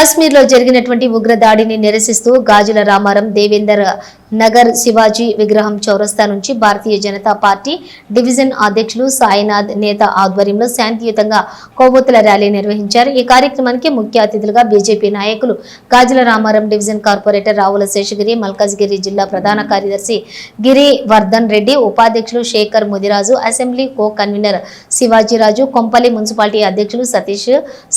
కాశ్మీర్లో జరిగినటువంటి ఉగ్ర దాడిని నిరసిస్తూ గాజుల రామారం దేవేందర్ నగర్ శివాజీ విగ్రహం చౌరస్తా నుంచి భారతీయ జనతా పార్టీ డివిజన్ అధ్యక్షులు సాయినాథ్ నేత ఆధ్వర్యంలో శాంతియుతంగా కొవ్వొత్తుల ర్యాలీ నిర్వహించారు. ఈ కార్యక్రమానికి ముఖ్య అతిథులుగా బీజేపీ నాయకులు గాజుల రామారం డివిజన్ కార్పొరేటర్ రావుల శేషగిరి మల్కాజ్గిరి జిల్లా ప్రధాన కార్యదర్శి గిరి వర్ధన్ రెడ్డి ఉపాధ్యక్షులు Shekhar Mudiraju assembly co convener Shivajiraju Kompally municipality అధ్యక్షులు సతీష్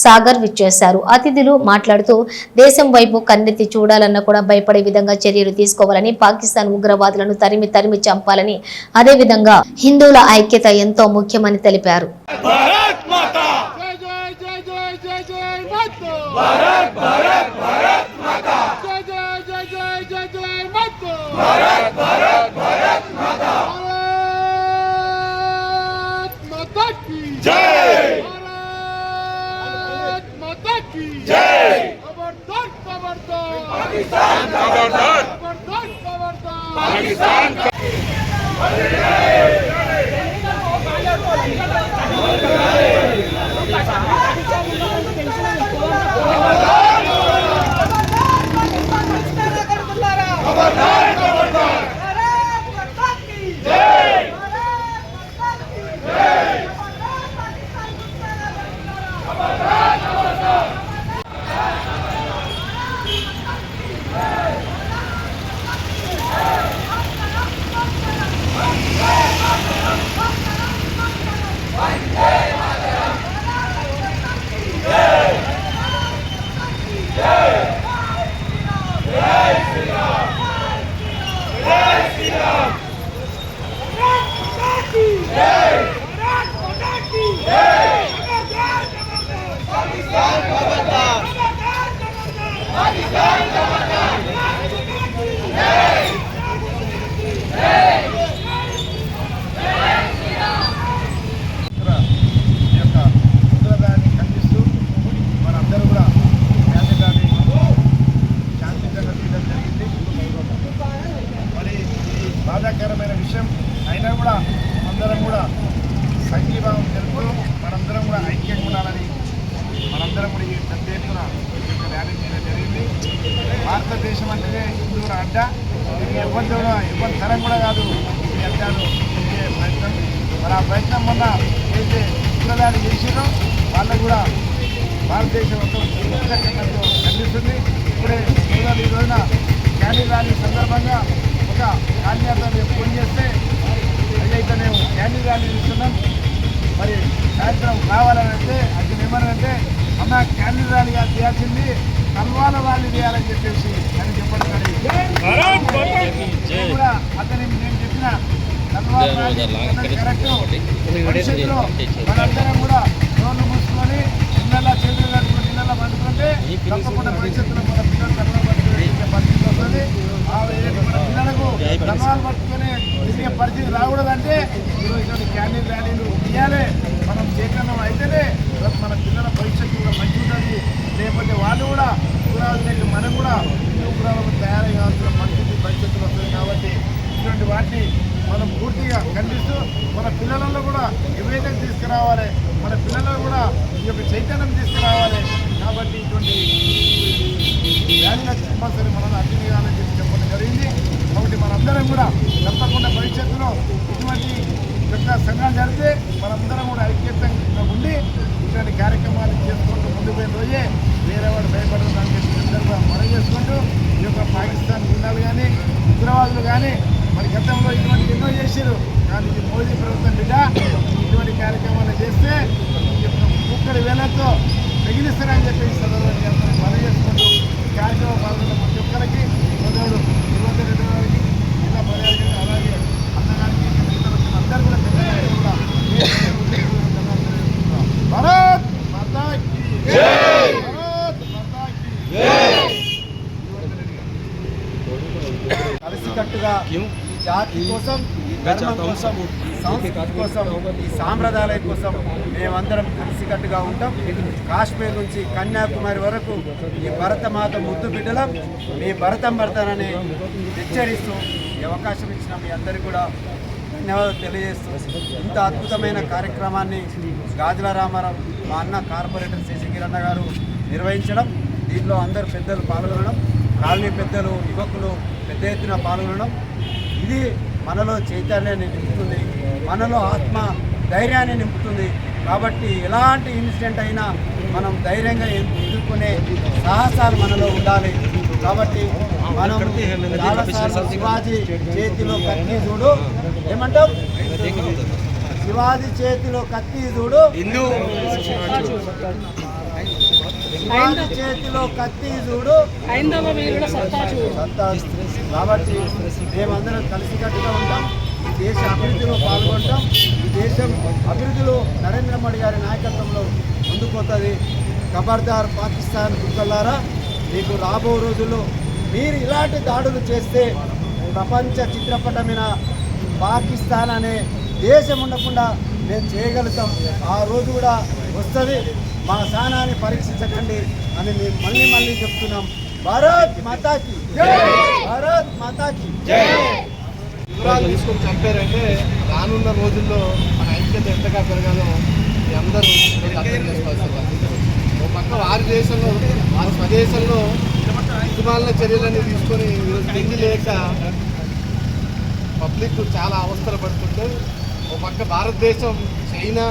సాగర్ విచ్చేశారు. అతిథులు మాట్లాడుతూ దేశం వైపు కన్నెత్తి చూడాలన్న కూడా భయపడే విధంగా చర్యలు తీసుకోవాలని పాకిస్తాన్ ఉగ్రవాదులను తరిమి తరిమి చంపాలని అదేవిధంగా హిందువుల ఐక్యత ఎంతో ముఖ్యమని తెలిపారు. భారత్ భారత్ భారత్ మాతా జై జై జై జై జై మత్తు. భారత్ బాధాకరమైన విషయం. అయినా కూడా అందరం కూడా సంఘీభావం తెలుపుతూ మనందరం కూడా ఐక్యంగా ఉండాలని మనందరం కూడా ఈ పెద్ద ఎత్తున ర్యాలీ చేయడం జరిగింది. భారతదేశం అంటేనే హిందువుల అడ్డ ఇది ఎవరి కూడా ఎవరి తరం కూడా కాదు. ఈ అడ్డాలు ఇచ్చే ప్రయత్నం. మరి ఆ ప్రయత్నం వల్ల ఏదైతే ఉగ్రదాడి చేసినో వాళ్ళకు కూడా భారతదేశం మొత్తం ఉత్తరఖండంతో ఖండిస్తుంది ఇప్పుడే సోదరులు ఈ రోజున క్యాండీ ర్యాలీ సందర్భంగా ఒక కార్యాలయం ఫోన్ చేస్తే అదైతే మేము ర్యాలీ ఇస్తున్నాం మరి సాయంత్రం రావాలని అంటే అది ఏమనంటే అన్న క్యాండీ ర్యాలీ కాదు చేయాల్సింది కల్వాల ర్యాలీ చేయాలని చెప్పేసి అని చెప్పడం కూడా అతని నేను చెప్పిన కల్వాల ర్యాలీ అన్నది కరెక్ట్. భవిష్యత్తులో మనందరం కూడా రోడ్లు మూసుకొని ఇళ్ళల్లో చేతులు కట్టుకుని ఇళ్ళల్లో పండుకుంటే తప్పకుండా భవిష్యత్తులో మన పిల్లలు కలవాలు పరిస్థితి వస్తుంది. మన పిల్లలకు కలవాలు పట్టుకుని తిరిగే పరిస్థితి రాకూడదంటే క్యాండిల్ ర్యాలీలు ఇవ్వాలి మనం చైతన్యం అయితేనే మన పిల్లల భవిష్యత్తు కూడా మంచి ఉంటుంది లేకపోతే వాళ్ళు కూడా ఉగ్రవాదులకి మనం కూడా హిందూ ఉగ్రవాదులకు తయారై కావాల్సిన పరిస్థితి భవిష్యత్తులో వస్తుంది కాబట్టి ఇటువంటి వాటిని మనం పూర్తిగా ఖండిస్తూ మన పిల్లలలో కూడా వివేకం తీసుకురావాలి మన పిల్లలలో కూడా ఈ యొక్క చైతన్యం తీసుకురావాలి కాబట్టి ఇటువంటి ర్యాలీలకు కంపల్సరీ మనం అటెండ్ చేయాలని చెప్పి చెప్పడం జరిగింది కాబట్టి మనందరం కూడా తప్పకుండా భవిష్యత్తులో ఇటువంటి యొక్క సంఘాలు జరిగితే మనందరం కూడా ఐక్యతంగా ఉండి ఇటువంటి కార్యక్రమాలు చేసుకుంటూ ముందుకు పోయిన రోజే వేరే వాడు భయపడడం అని చెప్పి సందర్భంగా మనం చేసుకుంటూ ఈ యొక్క పాకిస్తాన్ గుండాలు కానీ ఉగ్రవాదులు కానీ మరి గతంలో ఇటువంటి ఎన్నో చేశారు కానీ ఇది మోదీ ప్రభుత్వం బిడ్డ ఇటువంటి కార్యక్రమాలు చేస్తే ముక్కడి వేలతో మిగిలిస్తారని చెప్పి సందర్భంగా మనం చేసుకుంటూ కార్యక్రమం పాల్గొన్న ప్రతి ఒక్కరికి సోదరుడు యువత రెడ్డి గారికి జిల్లా పర్యాటక అలాగే అన్నగారికి ఇతర అందరూ కూడా పెద్ద ఎత్తున కూడా భారత్ మాతా కీ భారత్ మాతా కీ కలిసికట్టుగా ఈ జాతి కోసం ఈ ధర్మం కోసం సంస్కృతి కోసం ఈ సాంప్రదాయాల కోసం మేమందరం కలిసికట్టుగా ఉంటాం. కాశ్మీర్ నుంచి కన్యాకుమారి వరకు ఈ భరతమాత ముద్దు బిడ్డలం. మీ భరతం భరతనని హెచ్చరిస్తూ ఈ అవకాశం ఇచ్చిన మీ అందరికీ కూడా ధన్యవాదాలు తెలియజేస్తూ ఇంత అద్భుతమైన కార్యక్రమాన్ని గాజుల రామారావు మా అన్న కార్పొరేటర్ శశికిరణ్ గారు నిర్వహించడం. దీనిలో అందరు పెద్దలు పాల్గొనడం. కాలనీ పెద్దలు యువకులు పెద్ద ఎత్తున పాల్గొనడం. ఇది మనలో చైతన్యాన్ని నింపుతుంది. మనలో ఆత్మ ధైర్యాన్ని నింపుతుంది. కాబట్టి ఎలాంటి ఇన్సిడెంట్ అయినా మనం ధైర్యంగా ఎదుర్కొనే సాహసాలు మనలో ఉండాలి. కాబట్టి మనం శివాజీ చేతిలో కత్తి చూడు. ఏమంటాం శివాజీ చేతిలో కత్తి చూడు. శివాజీ చేతిలో కత్తి చూడు. సత్తా కాబట్టి మేమందరం కలిసికట్టుగా ఉంటాం. ఈ దేశ అభివృద్ధిలో పాల్గొంటాం. ఈ దేశం అభివృద్ధిలో నరేంద్ర మోడీ గారి నాయకత్వంలో ముందుకుపోతుంది ఖబర్దార్ పాకిస్తాన్ కుక్కలారా మీకు రాబో రోజుల్లో మీరు ఇలాంటి దాడులు చేస్తే ప్రపంచ చిత్రపటమైన పాకిస్తాన్ అనే దేశం ఉండకుండా మేము చేయగలుగుతాం. ఆ రోజు కూడా వస్తుంది. మా స్థానాన్ని పరీక్షించకండి అని మేము మళ్ళీ మళ్ళీ చెప్తున్నాం. భారత్ మాతాకి భారత్ మాతాకి వివరాలు తీసుకొని చంపారంటే రానున్న రోజుల్లో మన ఐక్యత ఎంతగా పెరగాలో మీ అందరూ మీరు ఓ పక్క వారి దేశంలో వారి స్వదేశంలో దిగ్మాలిన చర్యలన్నీ తీసుకొని ఈరోజు తిండి లేక పబ్లిక్ చాలా అవస్థలు పడుతుంటే ఓ పక్క భారతదేశం చైనా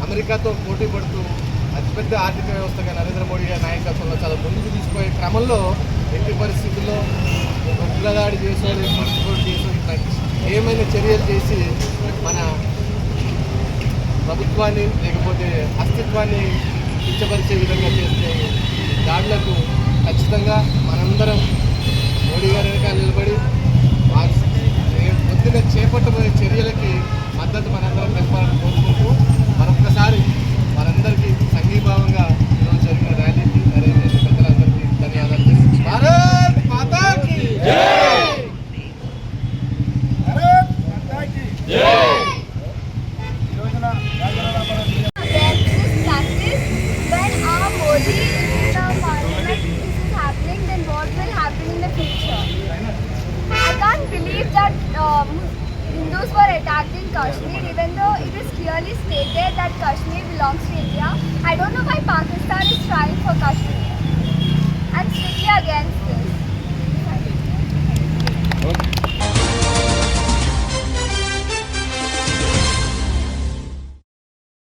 అమెరికాతో పోటీ పడుతూ అతిపెద్ద ఆర్థిక వ్యవస్థగా నరేంద్ర మోడీ గారి నాయకత్వంలో చాలా ముందుకు తీసుకుపోయే క్రమంలో ఎట్టి పరిస్థితుల్లో ఉగ్రదాడి చేసేవాళ్ళు మర్చిపోయి చేసి ఏమైనా చర్యలు చేసి మన ప్రభుత్వాన్ని లేకపోతే అస్తిత్వాన్ని కించపరిచే విధంగా చేస్తే దాడులకు ఖచ్చితంగా మనందరం మోడీ గారి వెనకాల నిలబడి వారి పొద్దున చేపట్టబోయే చర్యలకి మద్దతు మనందరం తెలపాలని కోరుకుంటూ మరొక్కసారి వారందరికీ I don't know why